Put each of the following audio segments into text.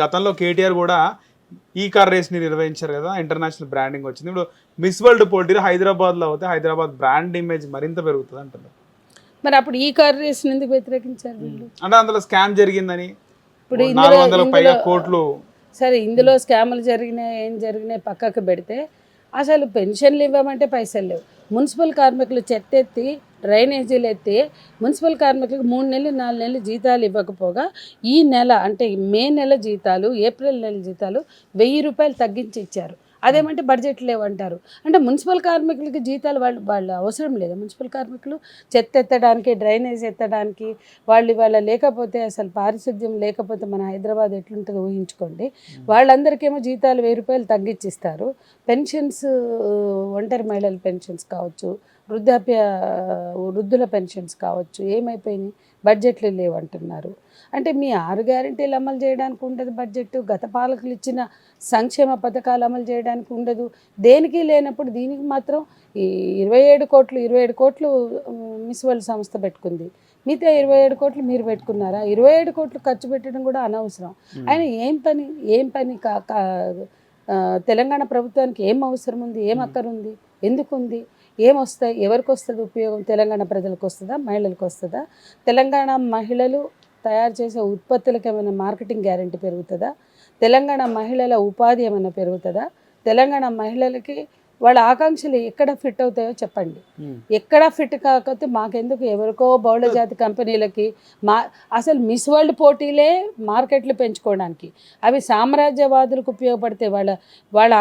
గతంలో కేటీఆర్ కూడా ఈ కార్ రేస్ని నిర్వహించారు కదా ఇంటర్నేషనల్ బ్రాండింగ్ వచ్చింది. ఇప్పుడు మిస్ వరల్డ్ పోటీ హైదరాబాద్లో అవుతే హైదరాబాద్ బ్రాండ్ ఇమేజ్ మరింత పెరుగుతుంది అంటున్నారు. మరి అప్పుడు ఈ కార్ రేస్ ఎందుకు వ్యతిరేకించారు అంటే అందులో స్కామ్ జరిగిందని ఇప్పుడు నాలుగు ఇందులో వందల పైగా కోట్లు సరే ఇందులో స్కాములు జరిగినాయి ఏం జరిగినాయి పక్కకు పెడితే అసలు పెన్షన్లు ఇవ్వమంటే పైసలు లేవు. మున్సిపల్ కార్మికులు చెత్తెత్తి డ్రైనేజీలు ఎత్తి మున్సిపల్ కార్మికులకు మూడు నెలలు నాలుగు నెలలు జీతాలు ఇవ్వకపోగా ఈ నెల అంటే మే నెల జీతాలు ఏప్రిల్ నెల జీతాలు వెయ్యి రూపాయలు తగ్గించి ఇచ్చారు. అదేమంటే బడ్జెట్ లేవంటారు. అంటే మున్సిపల్ కార్మికులకి జీతాలు వాళ్ళు వాళ్ళు అవసరం లేదు? మున్సిపల్ కార్మికులు చెత్త ఎత్తడానికి డ్రైనేజ్ ఎత్తడానికి వాళ్ళు ఇవాళ లేకపోతే అసలు పారిశుద్ధ్యం లేకపోతే మన హైదరాబాద్ ఎట్లుంటుందో ఊహించుకోండి. వాళ్ళందరికేమో జీతాలు వెయ్యి రూపాయలు తగ్గించిస్తారు పెన్షన్స్ ఒంటరి మహిళల పెన్షన్స్ కావచ్చు వృద్ధాప్య వృద్ధుల పెన్షన్స్ కావచ్చు ఏమైపోయినాయి? బడ్జెట్లు లేవంటున్నారు. అంటే మీ ఆరు గ్యారెంటీలు అమలు చేయడానికి ఉండదు బడ్జెట్ గత పాలకులు ఇచ్చిన సంక్షేమ పథకాలు అమలు చేయడానికి ఉండదు. దేనికి లేనప్పుడు దీనికి మాత్రం ఈ ఇరవై ఏడు కోట్లు ఇరవై ఏడు కోట్లు వరల్డ్ సంస్థ పెట్టుకుంది. మిగతా ఇరవై ఏడు కోట్లు మీరు పెట్టుకున్నారా? ఇరవై ఏడు కోట్లు ఖర్చు పెట్టడం కూడా అనవసరం. ఆయన ఏం పని ఏం పని తెలంగాణ ప్రభుత్వానికి ఏం అవసరం ఉంది? ఏం అక్కర ఉంది ఎందుకు ఉంది ఏం వస్తాయి? ఎవరికి వస్తుంది ఉపయోగం? తెలంగాణ ప్రజలకు వస్తుందా? మహిళలకు వస్తుందా? తెలంగాణ మహిళలు తయారు చేసే ఉత్పత్తులకు ఏమైనా మార్కెటింగ్ గ్యారెంటీ పెరుగుతుందా? తెలంగాణ మహిళల ఉపాధి ఏమైనా పెరుగుతుందా? తెలంగాణ మహిళలకి వాళ్ళ ఆకాంక్షలు ఎక్కడ ఫిట్ అవుతాయో చెప్పండి. ఎక్కడ ఫిట్ కాకపోతే మాకెందుకు? ఎవరికో బహుళ జాతి కంపెనీలకి మా అసలు మిస్ వరల్డ్ పోటీలే మార్కెట్లు పెంచుకోవడానికి. అవి సామ్రాజ్యవాదులకు ఉపయోగపడితే వాళ్ళ వాళ్ళ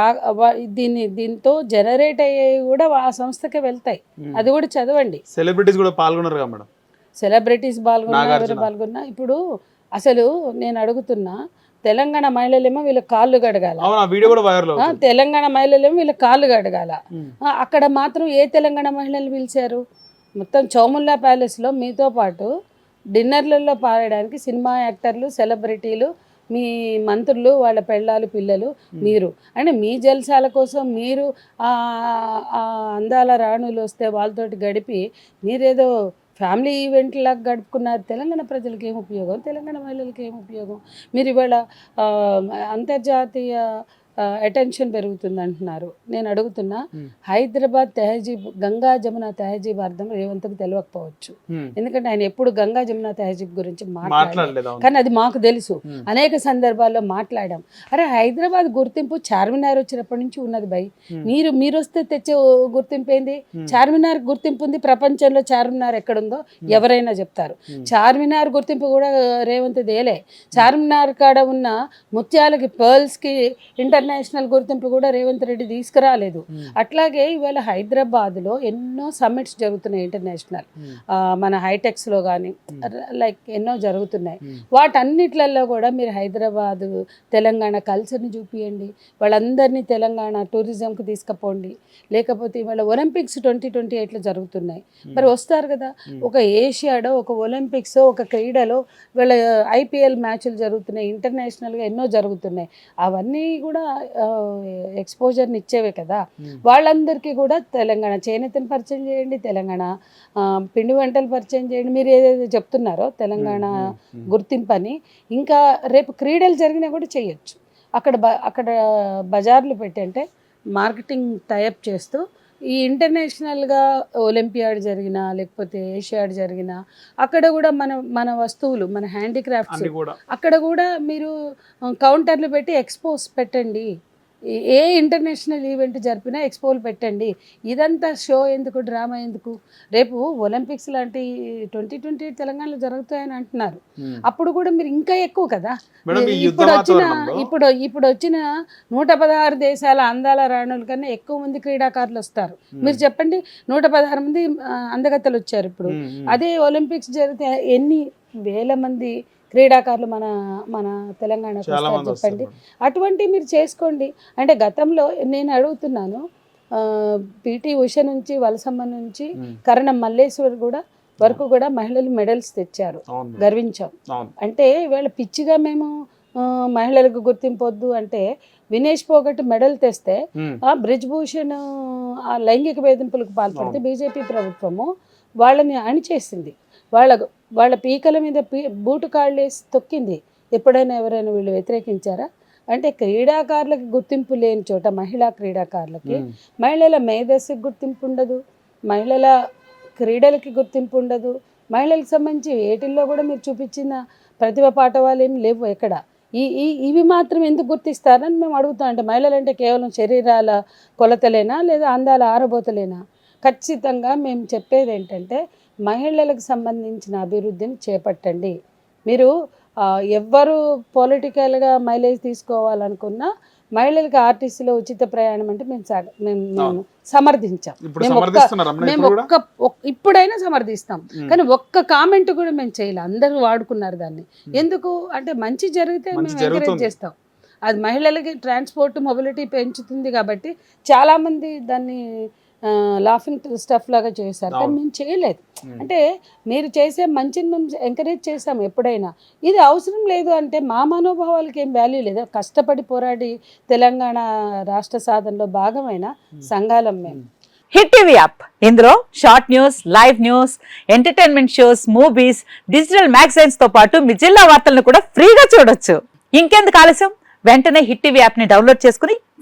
దీన్ని దీంతో జనరేట్ అయ్యేవి కూడా ఆ సంస్థకే వెళ్తాయి. అది కూడా చదవండి. సెలబ్రిటీస్ కూడా పాల్గొన్నారు కదా మేడం. సెలబ్రిటీస్ పాల్గొన్నా ఎవరు నాగార్జున. పాల్గొన్నా ఇప్పుడు అసలు నేను అడుగుతున్నా తెలంగాణ మహిళలేమో వీళ్ళ కాళ్ళు గడగాల తెలంగాణ మహిళలేమో వీళ్ళ కాళ్ళు గడగాల అక్కడ మాత్రం ఏ తెలంగాణ మహిళలు పిలిచారు? మొత్తం చౌముల్లా ప్యాలెస్లో మీతో పాటు డిన్నర్లలో పాడడానికి సినిమా యాక్టర్లు సెలబ్రిటీలు మీ మంత్రులు వాళ్ళ పెళ్ళాలు పిల్లలు మీరు. అంటే మీ జల్సాల కోసం మీరు ఆ ఆ అందాల రాణులు వస్తే వాళ్ళతోటి గడిపి మీరేదో ఫ్యామిలీ ఈవెంట్ లాగా గడుపుకున్నారు. తెలంగాణ ప్రజలకు ఏం ఉపయోగం? తెలంగాణ మహిళలకు ఏం ఉపయోగం? మీరు ఇవాళ అంతర్జాతీయ అటెన్షన్ పెరుగుతుంది అంటున్నారు నేను అడుగుతున్నా. హైదరాబాద్ తెహజీబ్ గంగా జమున తెహజీబ్ అర్థం రేవంత్కి తెలియకపోవచ్చు. ఎందుకంటే ఆయన ఎప్పుడు గంగా జమున తెహజీబ్ గురించి మాట్లాడలేదు కానీ అది మాకు తెలుసు. అనేక సందర్భాల్లో మాట్లాడాం అరే హైదరాబాద్ గుర్తింపు చార్మినార్ వచ్చినప్పటి నుంచి ఉన్నది భయ్. మీరు మీరు వస్తే తెచ్చే గుర్తింపు ఏంది. చార్మినార్ గుర్తింపు ఉంది ప్రపంచంలో చార్మినార్ ఎక్కడుందో ఎవరైనా చెప్తారు. చార్మినార్ గుర్తింపు కూడా రేవంత్ దేలే చార్మినార్ కాడ ఉన్న ముత్యాలకి పర్ల్స్కి ఇంటర్నేషనల్ గుర్తింపు కూడా రేవంత్ రెడ్డి తీసుకురాలేదు. Hmm. అట్లాగే ఇవాళ హైదరాబాద్లో ఎన్నో సమ్మిట్స్ జరుగుతున్నాయి ఇంటర్నేషనల్. ఆ, మన హైటెక్స్లో కానీ లైక్ ఎన్నో జరుగుతున్నాయి. వాటన్నిట్లలో కూడా మీరు హైదరాబాద్ తెలంగాణ కల్చర్ని చూపియండి. వాళ్ళందరినీ తెలంగాణ టూరిజంకి తీసుకుపోండి. లేకపోతే ఇవాళ ఒలింపిక్స్ ట్వంటీ ట్వంటీ ఎయిట్లో జరుగుతున్నాయి. మరి వస్తారు కదా ఒక ఏషియాడో ఒక ఒలింపిక్స్ ఒక క్రీడలో వీళ్ళ ఐపీఎల్ మ్యాచ్లు జరుగుతున్నాయి. ఇంటర్నేషనల్గా ఎన్నో జరుగుతున్నాయి. అవన్నీ కూడా ఎక్స్పోజర్ని ఇచ్చేవే కదా ఉమ్. వాళ్ళందరికీ కూడా తెలంగాణ చేనేతను పరిచయం చేయండి తెలంగాణ పిండి వంటలు పరిచయం చేయండి మీరు ఏదైతే చెప్తున్నారో తెలంగాణ ఉమ్. ఉమ్. గుర్తింపు అని ఇంకా రేపు క్రీడలు జరిగినా కూడా చేయొచ్చు అక్కడ బ అక్కడ బజార్లు పెట్టి అంటే మార్కెటింగ్ టైప్ చేస్తూ ఈ ఇంటర్నేషనల్గా ఒలింపియాడ్ జరిగినా లేకపోతే ఏషియాడ్ జరిగినా అక్కడ కూడా మన మన వస్తువులు మన హ్యాండీక్రాఫ్ట్స్ అక్కడ కూడా మీరు కౌంటర్లు పెట్టి ఎక్స్పోస్ పెట్టండి. ఏ- ఇంటర్నేషనల్ ఈవెంట్ జరిపినా ఎక్స్పోలు పెట్టండి ఇదంతా షో ఎందుకు డ్రామా ఎందుకు రేపు ఒలింపిక్స్ లాంటి ట్వంటీ ట్వంటీ తెలంగాణలో జరుగుతాయని అంటున్నారు ఉమ్. అప్పుడు కూడా మీరు ఇంకా ఎక్కువ కదా ఇప్పుడు వచ్చిన ఇప్పుడు ఇప్పుడు వచ్చిన నూట పదహారు దేశాల అందాల రాణుల కన్నా ఎక్కువ మంది క్రీడాకారులు వస్తారు మీరు చెప్పండి నూట పదహారు మంది అందగత్తెలు వచ్చారు ఇప్పుడు. ఉమ్. అదే ఒలింపిక్స్ జరిగితే ఎన్ని వేల మంది క్రీడాకారులు మన మన వస్తారు చెప్పండి. అటువంటి మీరు చేసుకోండి అంటే గతంలో నేను అడుగుతున్నాను పిటి ఉష నుంచి వలసమ్మ నుంచి. కరణం మల్లేశ్వర్ కూడా వరకు కూడా మహిళలు మెడల్స్ తెచ్చారు. గర్వించాం అంటే ఇవాళ పిచ్చిగా మేము మహిళలకు గుర్తింపు వద్దు అంటే వినేష్ పోగొట్టు మెడల్ తెస్తే. ఆ బ్రిజ్భూషణ్ ఆ లైంగిక వేధింపులకు పాల్పడితే బీజేపీ ప్రభుత్వము వాళ్ళని అణిచేసింది వాళ్ళ వాళ్ళ పీకల మీద పీ బూటు కాళ్ళు వేసి తొక్కింది. ఎప్పుడైనా ఎవరైనా వీళ్ళు వ్యతిరేకించారా? అంటే క్రీడాకారులకు గుర్తింపు లేని చోట మహిళా క్రీడాకారులకి మహిళల మేధస్సుకి గుర్తింపు ఉండదు. మహిళల క్రీడలకి గుర్తింపు ఉండదు. మహిళలకు సంబంధించి వేటిల్లో కూడా మీరు చూపించిన ప్రతిభ పాఠవాలు ఏమి లేవు ఎక్కడ. ఈ ఈ ఇవి మాత్రం ఎందుకు గుర్తిస్తారని మేము అడుగుతాం. అంటే మహిళలు అంటే కేవలం శరీరాల కొలతలేనా లేదా అందాల ఆరబోతలేనా? ఖచ్చితంగా మేము చెప్పేది ఏంటంటే మహిళలకు సంబంధించిన అభివృద్ధిని చేపట్టండి. మీరు ఎవ్వరు పొలిటికల్గా మైలేజ్ తీసుకోవాలనుకున్నా మహిళలకు ఆర్టీసీలో ఉచిత ప్రయాణం అంటే మేము మేము మేము సమర్థించాం. మేము ఒక్క- మేము ఒక్క ఒక్- ఇప్పుడైనా సమర్థిస్తాం. కానీ ఒక్క కామెంట్ కూడా మేము చేయలే. అందరూ వాడుకున్నారు దాన్ని. ఎందుకు? అంటే మంచి జరిగితే మేము ఎంకరేజ్. చేస్తాం. అది మహిళలకి ట్రాన్స్పోర్ట్ మొబిలిటీ పెంచుతుంది కాబట్టి చాలా మంది దాన్ని లాఫింగ్ స్టఫ్ లాగా చేశారు. కానీ. మేము చేయలేదు. అంటే మీరు చేసే మంచిని మేము ఎంకరేజ్ చేసాం ఎప్పుడైనా. ఇది అవసరం లేదు అంటే మా మనోభావాలకి ఏం వాల్యూ లేదు. కష్టపడి పోరాడి తెలంగాణ రాష్ట్ర సాధనలో భాగమైన సంఘాలం మేము. హిట్ టీవీ యాప్ ఇందులో short news live news entertainment shows movies digital మ్యాగజైన్స్తో పాటు మీ జిల్లా వార్తలను కూడా ఫ్రీగా చూడొచ్చు. ఇంకెందుకు ఆలస్యం? వెంటనే హిట్ టీవీ యాప్ని డౌన్లోడ్ చేసుకుని